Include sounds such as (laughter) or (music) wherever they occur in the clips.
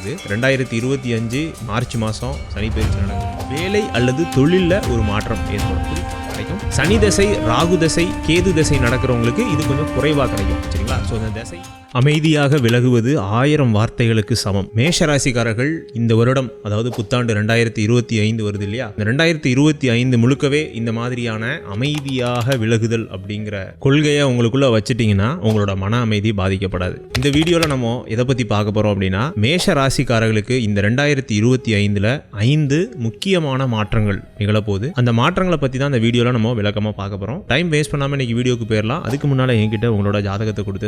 ஆரம்பிக்குது. ரெண்டாயிரத்தி இருபத்தி அஞ்சு மார்ச் மாதம் சனி பயிற்சி வேலை அல்லது தொழிலில் ஒரு மாற்றம் ஏற்படும் கிடைக்கும் சனி தசை ராகு தசை கேது தசை நடக்கிறவங்களுக்கு இது கொஞ்சம் குறைவாக கிடைக்கும் சரிங்களா? ஸோ இந்த அமைதியாக விலகுவது ஆயிரம் வார்த்தைகளுக்கு சமம். மேஷ ராசிக்காரர்கள் இந்த வருடம் அதாவது புத்தாண்டு ரெண்டாயிரத்தி இருபத்தி ஐந்து வருது இல்லையா? இந்த ரெண்டாயிரத்தி இருபத்தி ஐந்து முழுக்கவே இந்த மாதிரியான அமைதியாக விலகுதல் அப்படிங்கிற கொள்கையை உங்களுக்குள்ள வச்சுட்டீங்கன்னா உங்களோட மன அமைதி பாதிக்கப்படாது. இந்த வீடியோவில் நம்ம எதை பற்றி பார்க்க போகிறோம் அப்படின்னா மேஷ ராசிக்காரர்களுக்கு இந்த ரெண்டாயிரத்தி இருபத்தி ஐந்தில் ஐந்து முக்கியமான மாற்றங்கள் நிகழப்போகுது. அந்த மாற்றங்களை பற்றி தான் இந்த வீடியோவில் நம்ம விளக்கமாக பார்க்க போகிறோம் டைம் வேஸ்ட் பண்ணாமல் இன்னைக்கு வீடியோக்கு போயிடலாம் அதுக்கு முன்னால் என்கிட்ட உங்களோட ஜாதகத்தை கொடுத்து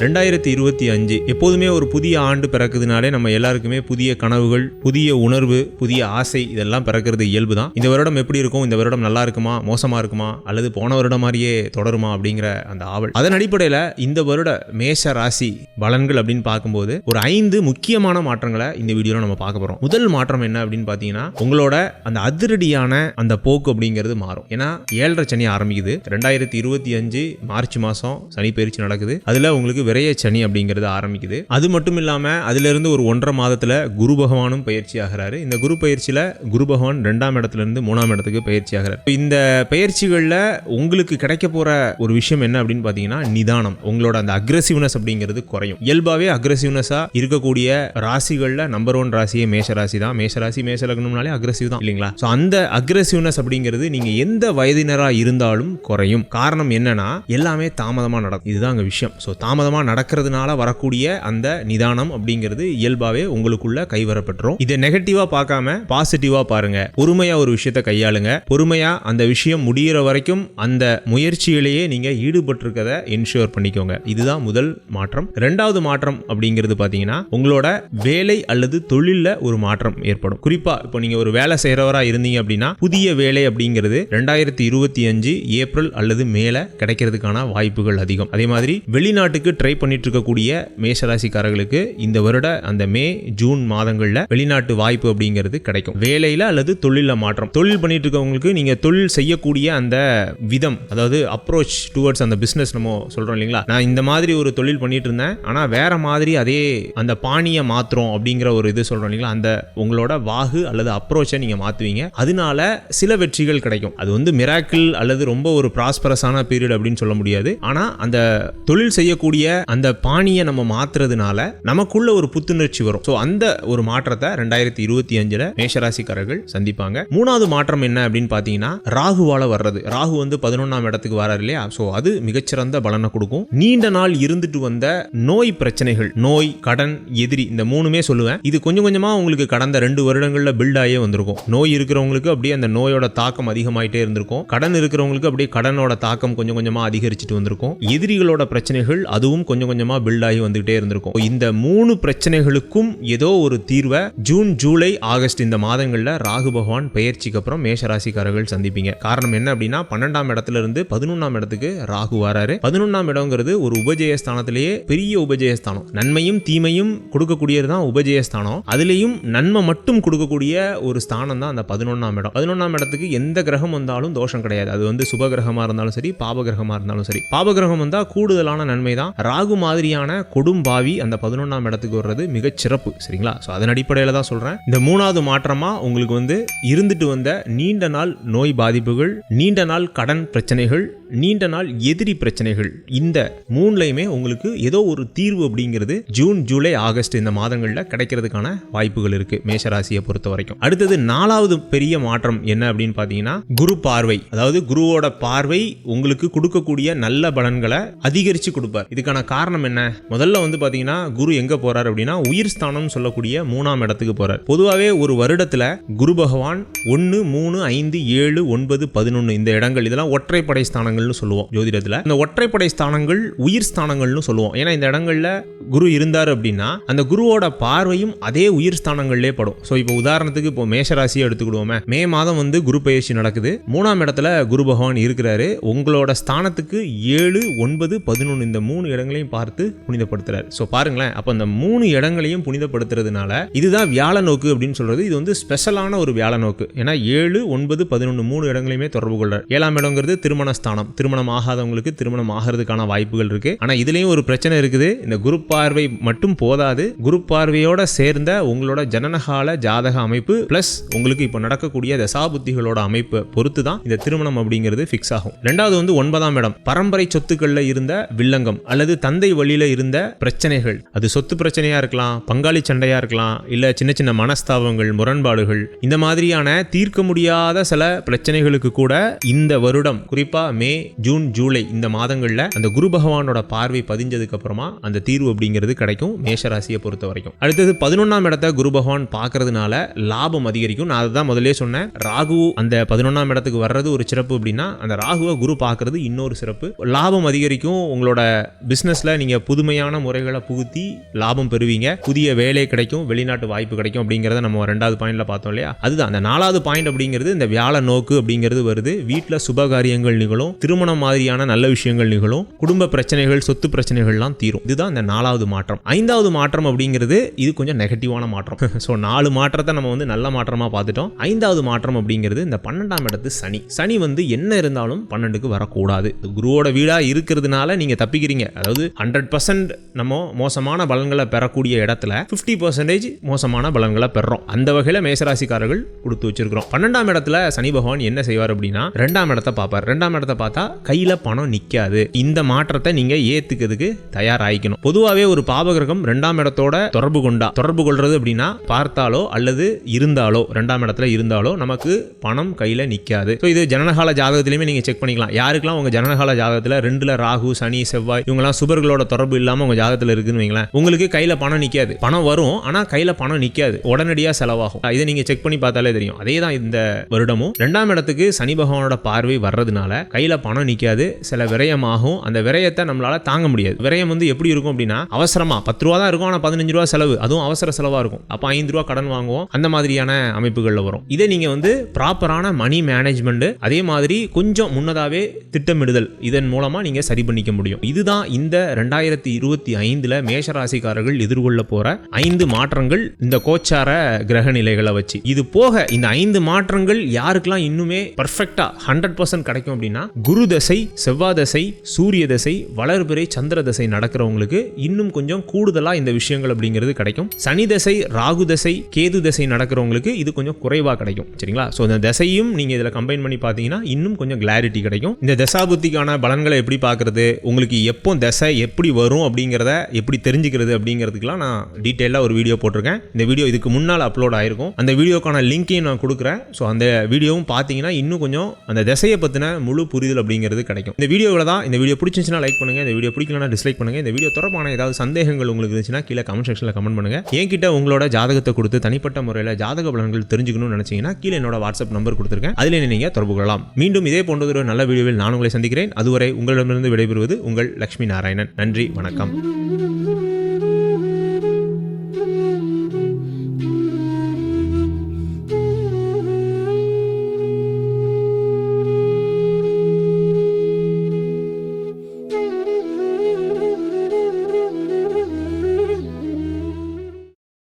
ரெண்டாயிரத்தி இருபத்தி அஞ்சு. எப்போதுமே ஒரு புதிய ஆண்டு பிறக்குதுனாலே நம்ம எல்லாருக்குமே புதிய கனவுகள் புதிய உணர்வு புதிய ஆசை இதெல்லாம் பிறக்கிறது இயல்பு தான் இந்த வருடம் எப்படி இருக்கும்? இந்த வருடம் நல்லா இருக்குமா? மோசமா இருக்குமா? அல்லது போன வருடம் மாதிரியே தொடருமா? அப்படிங்கிற அந்த ஆவல். அதன் அடிப்படையில் இந்த வருட மேஷ ராசி பலன்கள் அப்படின்னு பார்க்கும்போது ஒரு ஐந்து முக்கியமான மாற்றங்களை இந்த வீடியோவில் நம்ம பார்க்க போறோம். முதல் மாற்றம் என்ன அப்படின்னு பார்த்தீங்கன்னா உங்களோட அந்த அதிரடியான அந்த போக்கு அப்படிங்கிறது மாறும். ஏன்னா ஏழரை சனி ஆரம்பிக்குது. ரெண்டாயிரத்தி இருபத்தி அஞ்சு மார்ச் மாதம் சனி பயிற்சி நடக்குது. அதில் உங்களுக்கு விரைய சனி அப்படிங்கிறது ஆரம்பிக்குது. அது மட்டும் இல்லாமல் அதிலிருந்து ஒரு ஒன்றரை மாதத்தில் குரு பகவானும் பயிற்சி ஆகிறாரு. இந்த குரு பயிற்சியில் குரு பகவான் ரெண்டாம் இடத்துல இருந்து மூணாம் இடத்துக்கு பயிற்சி ஆகிறார். இந்த பயிற்சிகளில் உங்களுக்கு கிடைக்க போகிற ஒரு விஷயம் என்ன அப்படின்னு பார்த்தீங்கன்னா நிதானம். உங்களோட அந்த அக்ரெசிவ்னஸ் அப்படிங்கிறது குறையும். இயல்பாகவே அக்ரெசிவ்னஸாக இருக்கக்கூடிய ராசிகளில் நம்பர் ஒன் ராசியே மேஷ ராசி தான். மேஷ ராசி மேஷ லக்னம்னாலே அக்ரெசிவ் தான் இல்லைங்களா? ஸோ அந்த அக்ரெசிவ்னஸ் அப்படிங்கிறது நீங்கள் எந்த வயதினராக இருந்தாலும் குறையும். காரணம் என்னன்னா எல்லாமே தாமதமாக நடக்கும். இதுதான் அங்கே விஷயம். ஸோ தாமதமாக நடக்கிறதுனால வரக்கூடிய அந்த நிதானம் அப்படிங்கிறது இயல்பாகவே உங்களுக்குள்ள கைவரப்பட்டுரும் இதை நெகட்டிவாக பார்க்காம பாசிட்டிவாக பாருங்க. பொறுமையாக ஒரு விஷயத்தை கையாளுங்க. பொறுமையாக அந்த விஷயம் முடிகிற வரைக்கும் அந்த முயற்சியிலேயே நீங்கள் ஈடுபட்டிருக்கதை என்ஷூர் பண்ணிக்கோங்க. இதுதான் முதல் மாற்றம். ரெண்டாவது மாற்றம் அப்படிங்கிறது பார்த்தீங்கன்னா உங்களோட வேலை அல்லது தொழிலில் ஒரு மாற்றம் ஏற்படும். குறிப்பாக இப்போ நீங்கள் ஒரு வேலை செய்கிறவராக இருந்தீங்க அப்படின்னா புதிய வேலை அப்படிங்கிறது ரெண்டாயிரத்தி இருபத்தி அஞ்சு ஏப்ரல் அல்லது மேலே கிடைக்கிறதுக்கான வாய்ப்புகள் அதிகம். அதே மாதிரி வெளிநாட்டுக்கு ட்ரை பண்ணிட்டு இருக்கக்கூடிய மேஷராசிக்காரர்களுக்கு இந்த வருட அந்த மே ஜூன் மாதங்களில் வெளிநாட்டு வாய்ப்பு அப்படிங்கிறது கிடைக்கும். வேலையில் அல்லது தொழிலில் மாற்றம். தொழில் பண்ணிட்டு இருக்கவங்களுக்கு நீங்கள் தொழில் செய்யக்கூடிய அந்த விதம் அதாவது அப்ரோச் டுவர்ட்ஸ் அந்த பிஸ்னஸ் நம்ம சொல்கிறோம் இல்லைங்களா? நான் இந்த மாதிரி ஒரு தொழில் பண்ணிட்டு இருந்தேன் ஆனால் வேற மாதிரி அதே அந்த பாணியை மாத்திரம் அப்படிங்கிற ஒரு இது சொல்கிறோம் இல்லைங்களா? அந்த உங்களோட வாகு அல்லது அப்ரோச்சை நீங்கள் மாற்றுவீங்க அதனால சில வெற்றிகள் கிடைக்கும். அது வந்து மிராக்கிள் அல்லது ரொம்ப ஒரு ப்ராஸ்பரஸான பீரியட் அப்படின்னு சொல்ல முடியாது. ஆனால் அந்த தொழில் செய்யக்கூடிய அந்த பாணியை நம்ம மாத்துறதுனால நமக்குள்ள ஒரு புத்துணர்ச்சி வரும். ஸோ அந்த ஒரு மாற்றத்தை ரெண்டாயிரத்தி இருபத்தி அஞ்சுல மேஷராசிக்காரர்கள் சந்திப்பாங்க. மூணாவது மாற்றம் என்ன அப்படின்னு பார்த்தீங்கன்னா ராகுவால வர்றது. ராகு வந்து பதினொன்றாம் இடத்துக்கு வராரு இல்லையா? ஸோ அது மிகச்சிறந்த பலனை கொடுக்கும். நீண்ட நாள் இருந்துட்டு வந்த நோய் பிரச்சனைகள் நோய் கடன் எதிரி இந்த மூணுமே சொல்லுவேன். இது கொஞ்சம் கொஞ்சமா உங்களுக்கு கடந்த ரெண்டு வருடங்கள்ல பில்ட் ஆகியே வந்திருக்கும். நோய் இருக்கிறவங்களுக்கு அப்படியே அந்த நோயோட தாக்கம் அதிகமாயிட்டே இருந்திருக்கும். கடன் இருக்கிறவங்களுக்கு அப்படியே கடனோட தாக்கம் கொஞ்சம் கொஞ்சமா அதிகரிச்சுட்டு வந்திருக்கும். எதிரிகளோட பிரச்சனைகள் அதுவும் கொஞ்சம் கொஞ்சமா பில்ட் ஆகி வந்துகிட்டே இருந்திருக்கும். இந்த மூணு பிரச்சனைகளுக்கும் ஏதோ ஒரு தீர்வை ஜூன் ஜூலை ஆகஸ்ட் இந்த மாதங்களில் ராகு பகவான் பெயர்ச்சிக்கு அப்புறம் மேஷராசிக்காரர்கள் சந்திப்பீங்க. காரணம் என்ன அப்படின்னா பன்னெண்டாம் இடத்துல இருந்து பதினொன்றாம் இடத்துக்கு ராகு வராரு. பதினொன்றாம் இடங்கிறது ஒரு உபஜயஸ்தானத்திலேயே பெரிய உபஜயஸ்தானம். நன்மையும் தீமையும் கொடுக்கக்கூடியது தான் உபஜயஸ்தானம். அதுலேயும் நன்மை மட்டும் கொடுக்கக்கூடிய ஒரு ஸ்தானம் தான் அந்த பதினொன்றாம் இடம். பதினொன்றாம் இடத்துக்கு எந்த கிரகம் வந்தாலும் தோஷம் கிடையாது. அது வந்து சுப கிரகமாக இருந்தாலும் சரி பாப கிரகமாக இருந்தாலும் சரி. பாப கிரகம் வந்தால் கூடுதலான நன்மை தான் ராகு மாதிரியான கொடும்பாவி அந்த பதினொன்றாம் இடத்துக்கு வர்றது மிகச் சிறப்பு சரிங்களா? ஸோ அதன் அடிப்படையில் தான் சொல்கிறேன் இந்த மூணாவது மாற்றமாக உங்களுக்கு வந்து இருந்துட்டு வந்த நீண்ட நாள் நோய் பாதிப்புகள் நீண்ட நாள் கடன் பிரச்சனைகள் நீண்ட நாள் எதிரி பிரச்சனைகள் இந்த மூணுலையுமே உங்களுக்கு ஏதோ ஒரு தீர்வு அப்படிங்கிறது ஜூன் ஜூலை ஆகஸ்ட் இந்த மாதங்களில் கிடைக்கிறதுக்கான வாய்ப்புகள் இருக்கு மேஷராசியை பொறுத்த வரைக்கும். அடுத்தது நாலாவது பெரிய மாற்றம் என்ன அப்படின்னு பார்த்தீங்கன்னா குரு பார்வை. அதாவது குருவோட பார்வை உங்களுக்கு கொடுக்கக்கூடிய நல்ல பலன்களை அதிகரித்து கொடுப்பார். இதுக்கான காரணம் என்ன? முதல்ல வந்து பார்த்தீங்கன்னா குரு எங்க போறார் அப்படின்னா உயிர் ஸ்தானம் சொல்லக்கூடிய மூணாம் இடத்துக்கு போகிறார் பொதுவாகவே ஒரு வருடத்துல குரு பகவான் ஒன்று மூணு ஐந்து ஏழு ஒன்பது பதினொன்று இந்த இடங்கள் இதெல்லாம் ஒற்றைப்படை ஸ்தானங்கள்னு சொல்லுவோம் ஜோதிடத்தில். இந்த ஒற்றைப்படை ஸ்தானங்கள் உயிர் ஸ்தானங்கள்னு சொல்லுவோம். ஏன்னா இந்த இடங்கள்ல குரு இருந்தார் அப்படின்னா அந்த குருவோட பார்வையும் அதே உயிர் ஸ்தானங்கள்லே படும். ஸோ இப்போ உதாரணத்துக்கு இப்போ மேஷராசியை எடுத்துக்கிடுவோமே. மே மாதம் வந்து குரு பயிற்சி நடக்குது. மூணாம் இடத்துல குரு பகவான் இருக்கிறாரு. உங்களோட ஸ்தானத்துக்கு ஏழு ஒன்பது பதினொன்று இந்த மூணு இடங்கள் இடங்களையும் பார்த்து புனிதப்படுத்துறாரு. ஸோ பாருங்களேன் அப்போ அந்த மூணு இடங்களையும் புனிதப்படுத்துறதுனால இதுதான் வியாழ நோக்கு அப்படின்னு சொல்றது. இது வந்து ஸ்பெஷலான ஒரு வியாழ நோக்கு. ஏன்னா ஏழு ஒன்பது பதினொன்று மூணு இடங்களையுமே தொடர்பு கொள்றார். ஏழாம் இடங்கிறது திருமண ஸ்தானம் திருமணம் ஆகாதவங்களுக்கு திருமணம் ஆகிறதுக்கான வாய்ப்புகள் இருக்கு. ஆனால் இதுலேயும் ஒரு பிரச்சனை இருக்குது. இந்த குரு பார்வை மட்டும் போதாது. குரு பார்வையோட சேர்ந்த உங்களோட ஜனனகால ஜாதக அமைப்பு பிளஸ் உங்களுக்கு இப்போ நடக்கக்கூடிய தசாபுத்திகளோட அமைப்பை பொறுத்து தான் இந்த திருமணம் அப்படிங்கிறது ஃபிக்ஸ் ஆகும். ரெண்டாவது வந்து ஒன்பதாம் இடம். பரம்பரை சொத்துக்கள்ல இருந்த வில்லங்கம் அல்லது தந்தை வழியில இருந்த பிரச்சனைகள். அது சொத்து பிரச்சனையா இருக்கலாம் பங்காளி சண்டையா இருக்கலாம் இல்ல சின்ன சின்ன மனஸ்தாபங்கள் முரண்பாடுகள். இந்த மாதிரியான தீர்க்க முடியாத சில பிரச்சனைகளுக்கு கூட இந்த வருடம் குறிப்பா மே ஜூன் ஜூலை இந்த மாதங்கள்ல அந்த குரு பகவானோட பார்வை பதிஞ்சதுக்கு அப்புறமா அந்த தீர்வு அப்படிங்கிறது கிடைக்கும் மேஷராசியை பொறுத்த வரைக்கும் அடுத்தது பதினொன்னாம் இடத்த குரு பகவான் பார்க்கறதுனால லாபம் அதிகரிக்கும். நான் அதான் முதல்ல சொன்னேன். ராகு அந்த பதினொன்னாம் இடத்துக்கு வர்றது ஒரு சிறப்பு அப்படின்னா அந்த ராகுவை குரு பார்க்கறது இன்னொரு சிறப்பு. லாபம் அதிகரிக்கும் உங்களோட பிஸ்னஸில் நீங்கள் புதுமையான முறைகளை புகுத்தி லாபம் பெறுவீங்க. புதிய வேலை கிடைக்கும் வெளிநாட்டு வாய்ப்பு கிடைக்கும் அப்படிங்கிறத நம்ம ரெண்டாவது பாயிண்ட்ல பார்த்தோம் இல்லையா? அதுதான். அந்த நாலாவது பாயிண்ட் அப்படிங்கிறது இந்த வியாழ நோக்கு அப்படிங்கிறது வருது. வீட்டில் சுபகாரியங்கள் நிகழும் திருமணம் மாதிரியான நல்ல விஷயங்கள் நிகழும் குடும்ப பிரச்சனைகள் சொத்து பிரச்சனைகள்லாம் தீரும். இதுதான் இந்த நாலாவது மாற்றம். ஐந்தாவது மாற்றம் அப்படிங்கிறது இது கொஞ்சம் நெகட்டிவான மாற்றம். (laughs) ஸோ நாலு மாற்றத்தை நம்ம வந்து நல்ல மாற்றமாக பார்த்துட்டோம். ஐந்தாவது மாற்றம் அப்படிங்கிறது இந்த பன்னெண்டாம் இடத்து சனி. சனி வந்து என்ன இருந்தாலும் பன்னெண்டுக்கு வரக்கூடாது. குருவோட வீடாக இருக்கிறதுனால நீங்கள் தப்பிக்கிறீங்க. அதாவது ஹண்ட்ரட் பர்சன்ட் நம்ம மோசமான பலன்களை பெறக்கூடிய இடத்துல 50% பர்சன்டேஜ் மோசமான பலன்களை பெறோம் அந்த வகையில் மேசராசிக்காரர்கள் கொடுத்து வச்சிருக்கிறோம். பன்னெண்டாம் இடத்துல சனி பகவான் என்ன செய்வார் அப்படின்னா ரெண்டாம் இடத்த பார்ப்பார். ரெண்டாம் இடத்த பார்த்தா கையில பணம் நிக்காது. இந்த மாற்றத்தை நீங்க ஏத்துக்கிறதுக்கு தயாராகிக்கணும் பொதுவாகவே ஒரு பாவகிரகம் ரெண்டாம் இடத்தோட தொடர்பு கொண்டா தொடர்பு கொள்றது அப்படின்னா பார்த்தாலோ அல்லது இருந்தாலோ ரெண்டாம் இடத்துல இருந்தாலோ நமக்கு பணம் கையில நிக்காது. ஸோ இது ஜனனகால ஜாதகத்திலையுமே நீங்க செக் பண்ணிக்கலாம். யாருக்கெல்லாம் உங்க ஜனனகால ஜாதகத்துல ரெண்டுல ராகு சனி செவ்வாய் இவங்கெல்லாம் சுபர்களோட தொடர்பு இல்லாம உங்க ஜாதகத்துல இருக்குன்னு வைங்களேன் உங்களுக்கு கையில பணம் நிக்காது. பணம் வரும் ஆனா கையில பணம் நிக்காது. உடனடியா செலவாகும். இதை நீங்க செக் பண்ணி பார்த்தாலே தெரியும். அதே தான் இந்த வருடமும். ரெண்டாம் இடத்துக்கு சனி பகவானோட பார்வை வர்றதுனால கையில பணம் நிக்காது சில விரயமாகும். அந்த விரயத்தை நம்மளால தாங்க முடியாது. விரயம் வந்து எப்படி இருக்கும் அப்படின்னா அவசரமா பத்து ரூபா தான் இருக்கும் ஆனா பதினஞ்சு ரூபா செலவு. அதுவும் அவசர செலவா இருக்கும். அப்போ ஐந்து ரூபா கடன் வாங்குவோம். அந்த மாதிரியான அமைப்புகள்ல வரும். இதை நீங்க வந்து ப்ராப்பரான மணி மேனேஜ்மெண்ட் அதே மாதிரி கொஞ்சம் முன்னதாவே திட்டமிடுதல் இதன் மூலமா நீங்க சரி பண்ணிக்க முடியும். இதுதான் இந்த ரெண்டாயிரத்தி இருபத்தி ஐந்துல மேஷராசிக்காரர்கள் எதிர்கொள்ள போற ஐந்து மாற்றங்கள் இந்த கோச்சார கிரக நிலைகளை வச்சு. இது போக இந்த ஐந்து மாற்றங்கள் யாருக்கெல்லாம் இன்னுமே பர்ஃபெக்டா ஹண்ட்ரட் பர்சன்ட் கிடைக்கும் அப்படின்னா குரு தசை செவ்வாய் தசை சூரிய தசை வளர்பிறை சந்திர தசை நடக்கிறவங்களுக்கு இன்னும் கொஞ்சம் கூடுதலா இந்த விஷயங்கள் அப்படிங்கிறது கிடைக்கும். சனி தசை ராகு தசை கேது தசை நடக்கிறவங்களுக்கு இது கொஞ்சம் குறைவா கிடைக்கும். சரிங்களா? ஸோ இந்த தசையும் நீங்க இதுல கம்பைன் பண்ணி பார்த்தீங்கன்னா இன்னும் கொஞ்சம் கிளாரிட்டி கிடைக்கும். இந்த தசாபுத்திக்கான பலன்களை எப்படி பார்க்கறது? உங்களுக்கு எப்போ தசை எப்படி வரும் அப்படிங்கிறத எப்படி தெரிஞ்சுக்கிறது அப்படிங்கிறதுக்கெலாம் நான் டீட்டெயிலாக ஒரு வீடியோ போட்டிருக்கேன். இந்த வீடியோ இதுக்கு முன்னால் அப்லோட் ஆயிருக்கும். அந்த வீடியோக்கான லிங்க்கையும் நான் கொடுக்குறேன். ஸோ அந்த வீடியோவும் பார்த்தீங்கன்னா இன்னும் கொஞ்சம் அந்த திசையை பற்றின முழு புரிதல் அப்படிங்கிறது கிடைக்கும். இந்த வீடியோவில் தான் இந்த வீடியோ பிடிச்சிருந்துச்சுன்னா லைக் பண்ணுங்கள் இந்த வீடியோ பிடிக்கலனா டிஸ்லைக் பண்ணுங்கள் இந்த வீடியோ தொடர்பான ஏதாவது சந்தேகங்கள் உங்களுக்கு இருந்துச்சுன்னா கீழே கமெண்ட் செக்ஷனில் கமெண்ட் பண்ணுங்கள் என்கிட்ட உங்களோட ஜாதகத்தை கொடுத்து தனிப்பட்ட முறையில் ஜாதக பலன்கள் தெரிஞ்சுக்கணும்னு நினச்சிங்கன்னா கீழே என்னோட வாட்ஸ்அப் நம்பர் கொடுத்துருக்கேன். அதில் நீங்கள் தொடர்பு கொள்ளலாம். மீண்டும் இதே போன்ற ஒரு நல்ல வீடியோவில் நான் உங்களை சந்திக்கிறேன். அதுவரை உங்களிடமிருந்து விடைபெறுவது உங்கள் லட்சுமி நாராயணன் நன்றி வணக்கம்.